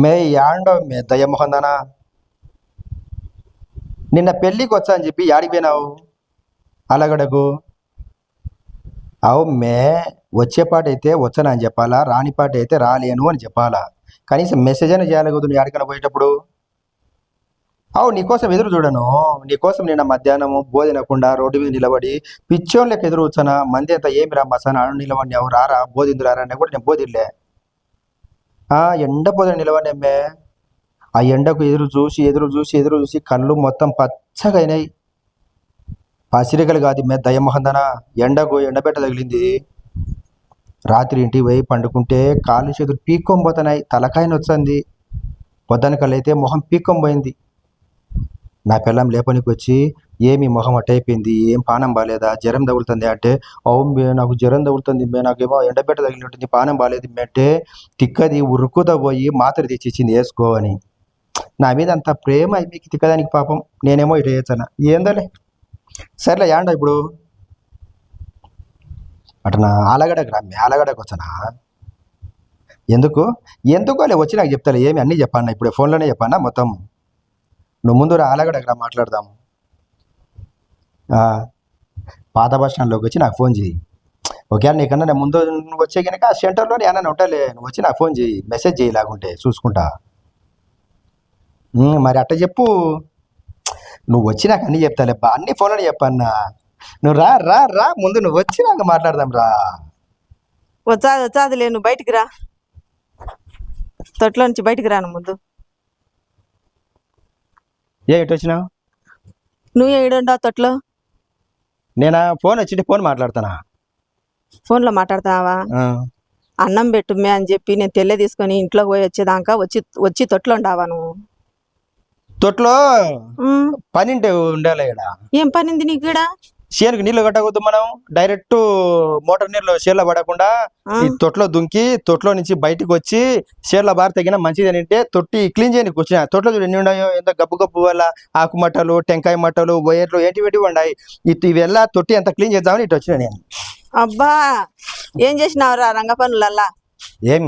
మే యాండో మే దయమోహందనా నిన్న పెళ్ళికి వచ్చా అని చెప్పి యాడికి పోయినావు అలగడకు అవు మే వచ్చే అయితే వచ్చాను అని చెప్పాలా రాని పాట అయితే రాలేను అని చెప్పాలా కనీసం మెసేజ్ అయినా చేయాలి ఎక్కడికైనా పోయేటప్పుడు అవు నీకోసం ఎదురు చూడను నీకోసం నిన్న మధ్యాహ్నం బోధినకుండా రోడ్డు మీద నిలబడి పిచ్చోన్ లెక్క ఎదురు వచ్చానా మంది అంతా ఏమి రా మసానా నిలబడి ఎవరు రారా బోధిందు రారా అని కూడా నేను బోధిలే ఆ ఎండ పోదిన నిలబడి అమ్మే. ఆ ఎండకు ఎదురు చూసి ఎదురు చూసి ఎదురు చూసి కళ్ళు మొత్తం పచ్చగా అయినాయి పసిరికలు కాదు మే దయమహందన. ఎండకు ఎండబెట్ట తగిలింది. రాత్రి ఇంటికి పోయి పండుకుంటే కాళ్ళు చేతులు పీక్కొని పోతున్నాయి తలకాయని వచ్చింది పొద్దునకల్లైతే మొహం పీక్కొని పోయింది. నా పిల్లం లేపనికి వచ్చి ఏమి మొహం అట్టయిపోయింది ఏం పానం బాగాలేదా జ్వరం తగులుతుంది అంటే అవును మే నాకు జ్వరం తగులుతుంది మే నాకేమో ఎండబెట్ట తగిలినట్టుంది పానం బాగాలేదు మే అంటే తిక్కది ఉరుకుతా పోయి మాత్ర తెచ్చి ఇచ్చింది వేసుకో అని. నా మీద అంత ప్రేమ మీకు తిక్కదానికి పాపం నేనేమో ఇటు వేయచ్చన ఏందలే. సర్లే యాండ ఇప్పుడు? అటు ఆలగడకు రా ఆలగడకు వచ్చానా? ఎందుకు? ఎందుకు లే వచ్చి నాకు చెప్తాలే ఏమి అన్నీ చెప్పాను ఇప్పుడు ఫోన్లోనే చెప్పానా మొత్తం. నువ్వు ముందు రా ఆలగడకు రా మాట్లాడదాము పాత బస్ స్టాండ్లోకి వచ్చి నాకు ఫోన్ చేయి ఒకవేళ నీకన్నా నేను ముందు నువ్వు వచ్చే కనుక ఆ సెంటర్లో ఏమన్నా ఉంటలే నువ్వు వచ్చి నాకు ఫోన్ చేయి మెసేజ్ చేయి లాగుంటే చూసుకుంటా. మరి అట్ట చెప్పు. నువ్వు వచ్చి నాకు అన్నీ చెప్తాలే అన్ని ఫోన్లో చెప్పన్నా నువ్వు రా రా రా ముందు నువ్వు వచ్చి నాకు మాట్లాడదాం రా. వచ్చాది వచ్చాదిలే నువ్వు బయటికి రా. తొట్లో నుంచి బయటికి రాను ముందు. ఏ ఇటు వచ్చినావు? నువ్వు ఏడుంటావు తొట్లో? నేను? ఫోన్ వచ్చింటే ఫోన్ మాట్లాడతానా? ఫోన్లో మాట్లాడతావా? ఆ. అన్నం పెట్టుమే అని చెప్పి నేను తెల్లే తీసుకొని ఇంట్లో పోయి వచ్చేదాకా వచ్చి వచ్చి తొట్లో ఉండావా నువ్వు? తొట్లో? ఉమ్, పని ఉండాలి ఇక్కడ ఏం పనింది నీకు ఈడ? చేనుకు నీళ్ళు కట్టకూడదు మనం. డైరెక్ట్ మోటార్ నీళ్ళు చేనులో పడకుండా ఈ తొట్లో దుంకి తొట్లో నుంచి బయటికి వచ్చి చేనుల బారి తగిన మంచిది అని అంటే తొట్టి క్లీన్ చేయడానికి వచ్చిన తొట్లో చూడు ఎన్ని ఉన్నాయో ఎంత గబ్బు గబ్బు వల్ల ఆకు మట్టలు టెంకాయ మట్టలు వైర్లు ఏంటి ఏంటి ఉన్నాయి ఇటు ఇవెల్లా తొట్టి ఎంత క్లీన్ చేద్దామని ఇటు వచ్చిన నేను. అబ్బా! ఏం చేసినావురా రంగ పనులల్లా? ఏం?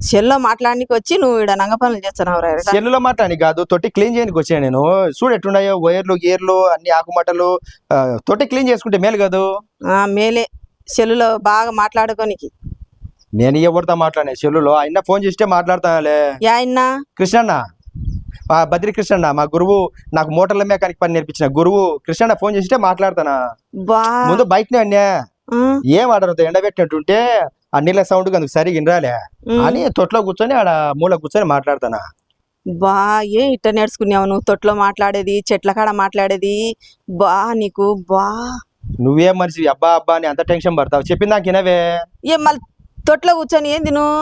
సెల్లో మాట్లాడడానికి వచ్చి నువ్వు ఈడ నంగ పనులు చేస్తున్నావురా ఈడ. సెల్లులో మాట్లాడి కాదు తొట్టి క్లీన్ చేయడానికి వచ్చాను నేను. చూడు ఎట్టున్నాయో వైర్లు గేర్లు అన్ని ఆకు మట్టలు ఆ, తొట్టి క్లీన్ చేసుకుంటే మేలు కాదు? మేలే. సెల్లులో బాగా మాట్లాడుకోనికి. నేను ఎవరితో మాట్లాడే సెల్లులో అయినా ఫోన్ చేస్తే మాట్లాడతానులే యాయన్నా కృష్ణన్న. బద్రి కృష్ణన్న మా గురువు నాకు మోటార్ల మెకానిక్ పని నేర్పించిన గురువు. కృష్ణన్న ఫోన్ చేస్తే మాట్లాడతానా? ముందు అన్నా. ఆ, ఏం ఆడరు ఎండబెట్టినట్టుంటే ఆ నీళ్ళ సౌండ్ అందుకు సరిగా వినరాలే. ఉమ్. అని తొట్లో కూర్చొని ఆడ మూల కూర్చొని మాట్లాడతానా? బా ఏ ఇట్ట నేర్చుకున్నావు నువ్వు? తొట్లో మాట్లాడేది చెట్ల కాడ మాట్లాడేది? బా నీకు బా. నువ్వేం మనిషి అబ్బా అబ్బా అని అంత టెన్షన్ పడతావు. చెప్పింది నాకు వినవే. ఏం మళ్ళీ తొట్లో కూర్చొని ఏంది నువ్వు?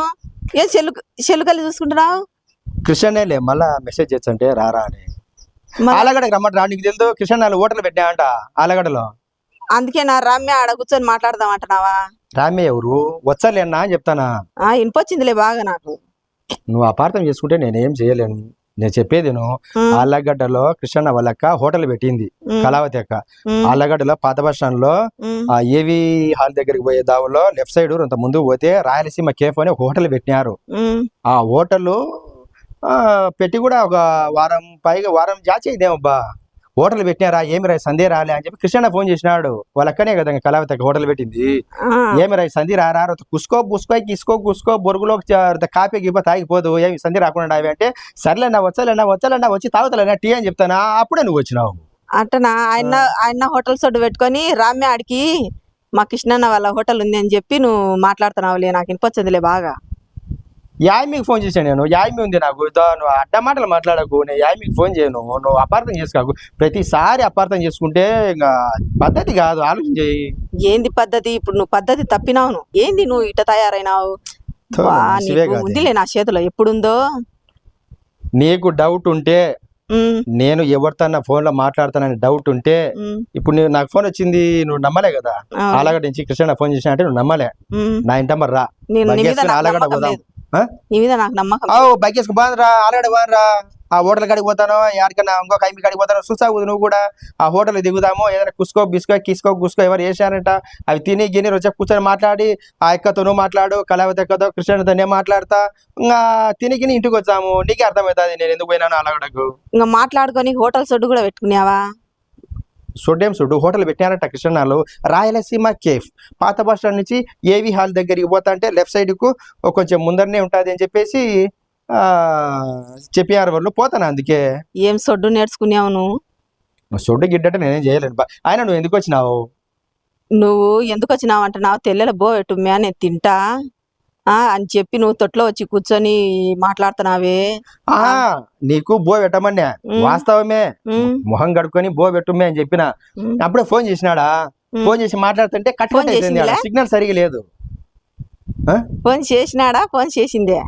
ఏం చెల్లు చెల్లుకల్లి చూసుకుంటున్నావు? కృష్ణనేలే మళ్ళా మెసేజ్ చేస్తుంటే రారా అని. ఆలగడకు రమ్మంట రా నీకు తెలుసు కృష్ణ హోటల్ పెట్టా అంట ఆలగడలో అందుకే నా రమ్య ఆడ కూర్చొని మాట్లాడదాం అంటున్నావా? రామే ఎవరు? వచ్చలేనా అని చెప్తానా? ఆ ఇనిపొచ్చిందిలే బాగా నాకు. నువ్వు అపార్థం చేసుకుంటే నేనేం చేయలేను. నేను చెప్పేది నువ్వు ఉమ్, ఆలగడ్డలో కృష్ణన్న వాళ్ళక్క హోటల్ పెట్టింది. కళావతి అక్క. ఉమ్, ఆలగడ్డలో పాత బస్ స్టాండ్లో ఆ ఏవి హాల్ దగ్గరికి పోయే దావులో లెఫ్ట్ సైడ్ ఇంత ముందు పోతే రాయలసీమ కేఫ్ అని ఒక హోటల్ పెట్టినారు. ఆ హోటల్ పెట్టి కూడా ఒక వారం పైగా వారం జాచి ఇదేమబ్బా హోటల్ పెట్టినారా? ఏమి రాయి సందే రాలే అని చెప్పి కృష్ణ ఫోన్ చేసినాడు. వాళ్ళ అక్కనే కదా కళావతి హోటల్ పెట్టింది. ఏమి రాయి సంధి రారా? కుసుకో పుసుకో కిసుకో కుసుకో బొరుగులో కాపీ గిబ్బ తాగిపోదు. ఏమి సంధి రాకుండా అవి అంటే సర్లేనా వచ్చాలన్నా వచ్చాలన్నా వచ్చి తాగుతలేనా టీ అని చెప్తానా? అప్పుడే నువ్వు వచ్చినావు. అట్టనా ఆయన ఆయన హోటల్ సొడ్డు పెట్టుకొని రామ్య ఆడికి మా కృష్ణన్న వాళ్ళ హోటల్ ఉంది అని చెప్పి నువ్వు మాట్లాడుతున్నావులే నాకు ఇనిపొచ్చిందిలే బాగా. యామికి ఫోన్ చేశాను నేను. యామి ఉంది నాకు. నువ్వు అడ్డ మాటలు మాట్లాడకు. నేను యామికి ఫోన్ చేయను. నువ్వు అపార్థం చేసుకోకు. ప్రతిసారి అపార్థం చేసుకుంటే ఇంకా పద్ధతి కాదు. ఆలోచన చేయి. ఏంది పద్ధతి? ఇప్పుడు నువ్వు పద్ధతి తప్పినావు ఏంది నువ్వు ఇట తయారైనావు. ఉందిలే నా చేతిలో. ఎప్పుడుందో? నీకు డౌట్ ఉంటే నేను ఎవరితోన్నా ఫోన్లో మాట్లాడతానని డౌట్ ఉంటే ఇప్పుడు నీవు నాకు ఫోన్ వచ్చింది నువ్వు నమ్మలే కదా. ఆలగడ్డ నుంచి కృష్ణ ఫోన్ చేసిన అంటే నువ్వు నమ్మలే. నా ఇంట మరి రా. నేను ఆలగడ్డ పోదాం? నీ మీద నాకు నమ్మకం ఆవు బగ్గేసుకు బాగుందిరా ఆలగడ్డ బాగుందిరా ఆ హోటల్ కాడికి పోతానో ఎక్కడికన్నా ఇంకో కైమి కాడికి పోతానో. చూసావు నువ్వు కూడా. ఆ హోటల్ దిగుదాము ఏదైనా కుసుకో బిస్కో కిసుకో గుసుకో ఎవరు వేసారంట అవి తిని గిని వచ్చి కూర్చొని మాట్లాడి ఆ ఎక్కతో నువ్వు మాట్లాడు కళావతి ఎక్కతో కృష్ణతో నేను మాట్లాడతా. ఇంకా తిని గిని ఇంటికి వచ్చాము. నీకే అర్థమవుతుంది నేను ఎందుకు పోయినాను అలాగడకు ఇంకా మాట్లాడుకొని హోటల్ సొడ్డు కూడా పెట్టుకున్నావా సొడ్డేం సుడ్డు హోటల్ పెట్టారట కృష్ణనాలు రాయలసీమ కేఫ్. పాత బస్ స్టాండ్ నుంచి ఏవి హాల్ దగ్గరికి పోతా అంటే లెఫ్ట్ సైడ్కు కొంచెం ముందరనే ఉంటుంది అని చెప్పేసి ఆ, చెప్పారు వాళ్ళు. పోతాను అందుకే? ఏం సొడ్డు నేర్చుకున్నావు నువ్వు? సొడ్డు గిడ్డంటే నేనేం చేయలేను. ఆయన నువ్వు ఎందుకు వచ్చినావు? నువ్వు ఎందుకు వచ్చినావు అంటున్నావు తెల్లెల బో పెట్టుమ్యా నేను తింటా. అని చెప్పి నువ్వు తొట్లో వచ్చి కూర్చొని మాట్లాడుతున్నావే. ఆ నీకు బో పెట్టమన్నా. వాస్తవమే. మొహం కడుక్కొని బో పెట్టుమే అని చెప్పిన. అప్పుడే ఫోన్ చేసినాడా. ఫోన్ చేసి మాట్లాడుతుంటే కట్ ఫోన్ చేసిందిలే? సిగ్నల్ సరిగా లేదు. ఆ? ఫోన్ చేసినాడా? ఫోన్ చేసిందే.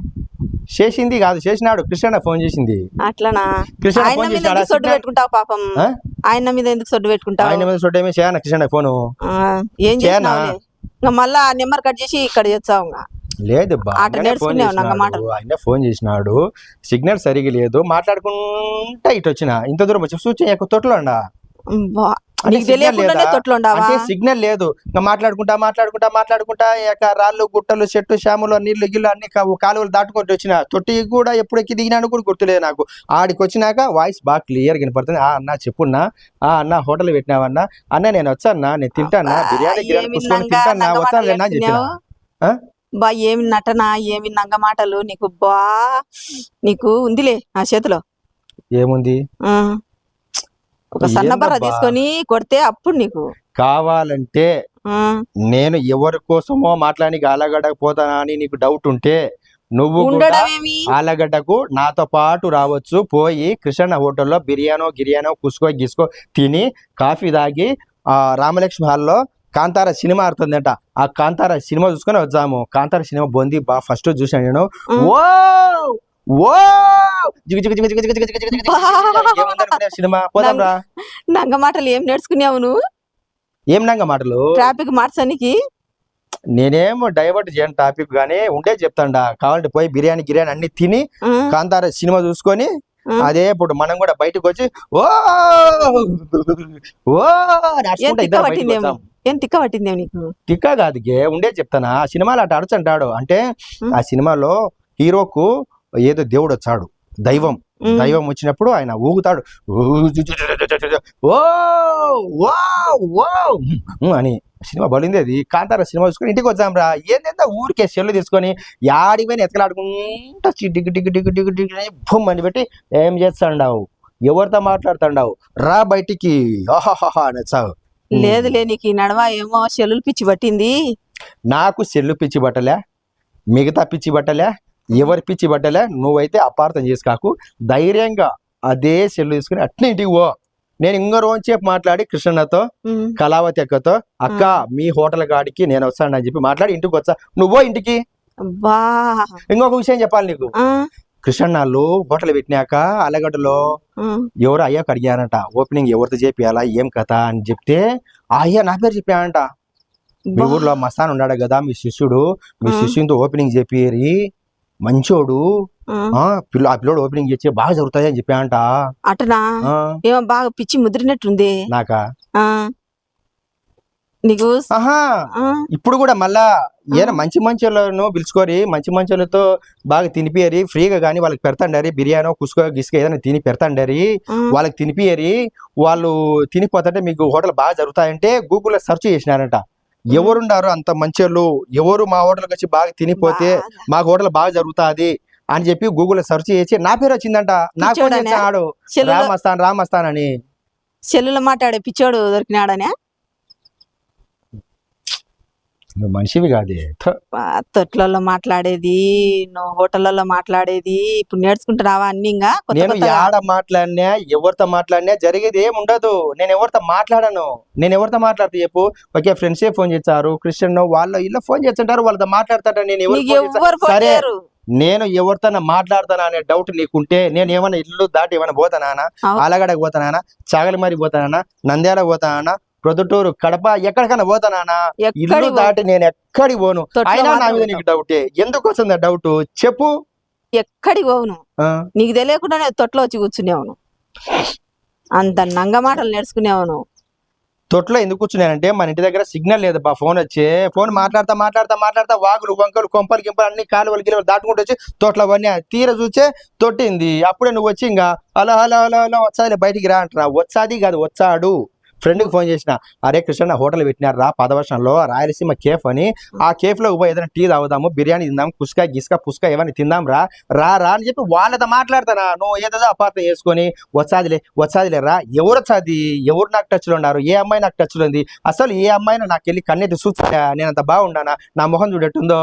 చేసింది కాదు చేసినాడు. కృష్ణ ఫోన్ చేసింది. అట్లనా? కృష్ణ ఆయన ఫోన్ మీద ఎందుకు సొడ్డు సిగ్నల్- పెట్టుకుంటావు పాపం? ఆ? ఆయన మీద ఎందుకు సొడ్డు పెట్టుకుంటావు? ఆయన మీద చేయనా కృష్ణ ఫోను? ఆ, ఏం చేయనా? చేసినావు మళ్ళా నెంబర్ కట్ చేసి ఇక్కడ చేస్తావు ఇంకా. లేదు ఆయనే ఫోన్ చేసినాడు. సిగ్నల్ సరిగా లేదు. మాట్లాడుకుంటా ఇటు వచ్చిన. ఇంత దూరం వచ్చి సూచన ఎక్కువ తొట్లో అంటే సిగ్నల్ లేదా? ఇంకా మాట్లాడుకుంటా మాట్లాడుకుంటా మాట్లాడుకుంటా ఇక రాళ్ళు గుట్టలు చెట్టు శాములు నీళ్ళు గిల్లు అన్ని కాలువలు దాటుకుంటూ వచ్చిన. తొట్టి కూడా ఎప్పుడు ఎక్కి దిగినాను కూడా గుర్తులేదు నాకు. ఆడికి వచ్చినాక వాయిస్ బాగా క్లియర్ వినపడుతుంది ఆ అన్న చెప్పున్నా. ఆ అన్న హోటల్ పెట్టినావన్నా. అన్న నేను వచ్చానా నేను తింటానా బిర్యానీ తింటానా వచ్చాను చెప్పిన? బా ఏమి నటన ఏమి నంగ మాటలు నీకు బా నీకు ఉందిలే ఆ చేతిలో. ఏముంది. ఒక సన్నబర్ర ఏందబ్బా? తీసుకొని కొడితే అప్పుడు నీకు. కావాలంటే నేను ఎవరి కోసమో మాట్లాడి ఆలగడ్డకు అని నీకు డౌట్ ఉంటే నువ్వు ఆలగడ్డకు నాతో పాటు రావచ్చు. పోయి కృష్ణ హోటల్లో బిర్యానో గిర్యానో కుసుకో గిసుకో తిని కాఫీ తాగి ఆ రామలక్ష్మి హాల్లో కాంతార సినిమా ఆడుతుందంట ఆ కాంతార సినిమా చూసుకొని వచ్చాము కాంతార సినిమా బొంది బా ఫస్ట్ చూసాను నేను ఓ సినిమా పోదాంరా నంగ మాటలు ఏం నేర్చుకున్నావు నువ్వు ఏం నంగ మాటలు ట్రాఫిక్ మార్చడానికి నేనేం డైవర్ట్ చేయను టాపిక్ గానీ ఉంటే చెప్తాండ కావాలంటే పోయి బిర్యానీ గిర్యానీ అన్ని తిని కాంతార సినిమా చూసుకొని అదే ఇప్పుడు మనం కూడా బయటకు వచ్చి ఓ ఓ ఏం తిక్క పట్టిందేమో నీకు? తిక్క కాదు గే ఉండే చెప్తానా? ఆ సినిమాలో అటు అడుచు అంటాడు. అంటే. ఆ సినిమాలో హీరోకు ఏదో దేవుడు వచ్చాడు. దైవం. దైవం వచ్చినప్పుడు ఆయన ఊగుతాడు. ఓ ఓ అని. సినిమా బలింది అది. కాంతార సినిమా చూసుకొని ఇంటికి వచ్చాం రా. ఏంటంటే ఊరికే సెల్లు తీసుకొని యాడిపోయిన ఎతకలాడుకుంటా డిగ్గు డిగ్గు డిగ్గు డిగ్గు డిగ్గు అని భూమ్ అని పెట్టి ఏం చేస్తాండావు? ఎవరితో మాట్లాడుతాండావు? రా బయటికి. ఆహాహా అని వచ్చావు లేదులే నీకు ఈ నడవ ఏమో చెల్లులు పిచ్చి పట్టింది. నాకు సెల్లు పిచ్చి బట్టలే మిగతా పిచ్చి బట్టలే ఎవరి పిచ్చి బట్టలే నువ్వైతే అపార్థం చేసుకోకు. ధైర్యంగా అదే సెల్లు తీసుకుని అట్నే ఇంటికి పో. నేను ఇంకో రోజుసేపు మాట్లాడి కృష్ణతో. కళావతి అక్కతో అక్క మీ హోటల్ కాడికి నేను వస్తానని చెప్పి మాట్లాడి ఇంటికి వచ్చా. నువ్వో ఇంటికి. అబ్బా. ఇంకొక విషయం చెప్పాలి నీకు. కృష్ణాళ్ళు హోటల్ పెట్టినాక అలగడ్డలో ఎవరు అయ్యాక అడిగారంట ఓపెనింగ్ ఎవరితో చేపియాలా ఏం కథ అని చెప్తే ఆ అయ్యా నా పేరు చెప్పానంట మీ. ఊర్లో మస్తాన్ ఉన్నాడు కదా మీ శిష్యుడు. మీ. శిష్యునితో ఓపెనింగ్ చెప్పిరి మంచోడు పిల్ల ఆ పిల్లోడు ఓపెనింగ్ చేసి బాగా జరుగుతాయి అని చెప్పానంట అటనా? ఏమో బాగా పిచ్చి ముదిరినట్టుంది. నాకా? నీకు? ఆహా. ఇప్పుడు కూడా మళ్ళా ఏనా మంచి మంచి వాళ్ళను పిలుచుకోరి మంచి మంచి వాళ్ళతో బాగా తినిపియరి ఫ్రీగా కానీ వాళ్ళకి పెడతాండారి బిర్యానో కుసుకో గిసుకో ఏదైనా తిని పెడతాండారి వాళ్ళకి తినిపియరి. వాళ్ళు తినిపోతుంటే మీకు హోటల్ బాగా జరుగుతాయంటే గూగుల్లో సెర్చ్ చేసినారంట. ఎవరుండారు అంత మంచి వాళ్ళు ఎవరు మా హోటల్కి వచ్చి బాగా తినిపోతే. మా హోటల్ బాగా జరుగుతాది అని చెప్పి గూగుల్లో సెర్చ్ చేసి నా పేరు వచ్చిందంట? చేశాడు చెల్లులో రామస్తాన్ రామస్తాన్ అని. చెల్లులో మాట్లాడే పిచ్చోడు దొరికినాడనే. నువ్వు మనిషివి కాదే. తొట్లలో మాట్లాడేది నువ్వు హోటళ్ళలో మాట్లాడేది ఇప్పుడు నేర్చుకుంటున్నావా అన్ని ఇంకా? నేను యాడ మాట్లాడినా ఎవరితో మాట్లాడినా జరిగేది ఏం ఉండదు. నేను ఎవరితో మాట్లాడను? నేను ఎవరితో మాట్లాడితే చెప్పు? ఓకే ఫ్రెండ్సే ఫోన్ చేస్తారు. క్రిస్టియన్ వాళ్ళ ఇల్లు ఫోన్ చేస్తుంటారు వాళ్ళతో మాట్లాడతారు నేను ఎవరు సరే నేను ఎవరితో మాట్లాడతానా అనే డౌట్ నీకుంటే నేను ఏమైనా ఇల్లు దాటి ఏమైనా పోతానా అవు. ఆలగడకు పోతానా చాగలిమారి పోతానా నంద్యాల పోతానా ప్రొద్దుటూరు కడప ఎక్కడికైనా పోతానా ఇల్లు దాటి నేను ఎక్కడికి పోను? అయినా నా మీద నీకు డౌటే ఎందుకు వస్తుంది డౌట్ చెప్పు. ఎక్కడికి పోవును? నీకు తెలియకుండానే తొట్లో వచ్చి కూర్చునేవును అంత నంగ మాటలు నేర్చుకునేవును తొట్లో ఎందుకు కూర్చున్నానంటే మన ఇంటి దగ్గర సిగ్నల్ లేదు బా ఫోన్ వచ్చి. ఫోన్ మాట్లాడతా మాట్లాడతా మాట్లాడతా వాగులు వంకలు కొంపలు గింపలు అన్ని కాలువలు గిలువలు దాటుకుంటూ వచ్చి తోటలో పడినా తీర చూచే తొట్టింది. అప్పుడే నువ్వు వచ్చి ఇంకా హలో హలో హలో హలో వచ్చాది బయటికి రా అంటున్నా వచ్చాది కాదు వచ్చాడు ఫ్రెండ్కి ఫోన్ చేసిన అరే కృష్ణ హోటల్ పెట్టినారు రా పదవర్షంలో రాయలసీమ కేఫ్ అని. ఆ కేఫ్లో పోయి ఏదైనా టీ తాగుదాము బిర్యానీ తిందాం కుస్కా గిస్కా పుస్కా ఏమైనా తిందాం రా రా రా అని చెప్పి వాళ్ళతో మాట్లాడతానా? నువ్వు ఏదో అపార్థం చేసుకొని వచ్చాదిలే వచ్చాదిలే రా ఎవరు వచ్చాది ఎవరు నాకు టచ్లో ఉన్నారు? ఏ అమ్మాయి నాకు టచ్లో ఉంది? అసలు ఏ అమ్మాయిని నాకు వెళ్ళి కన్నెత్తి చూసా నేను అంత బాగుండానా? నా మొహం చూడట్టుందో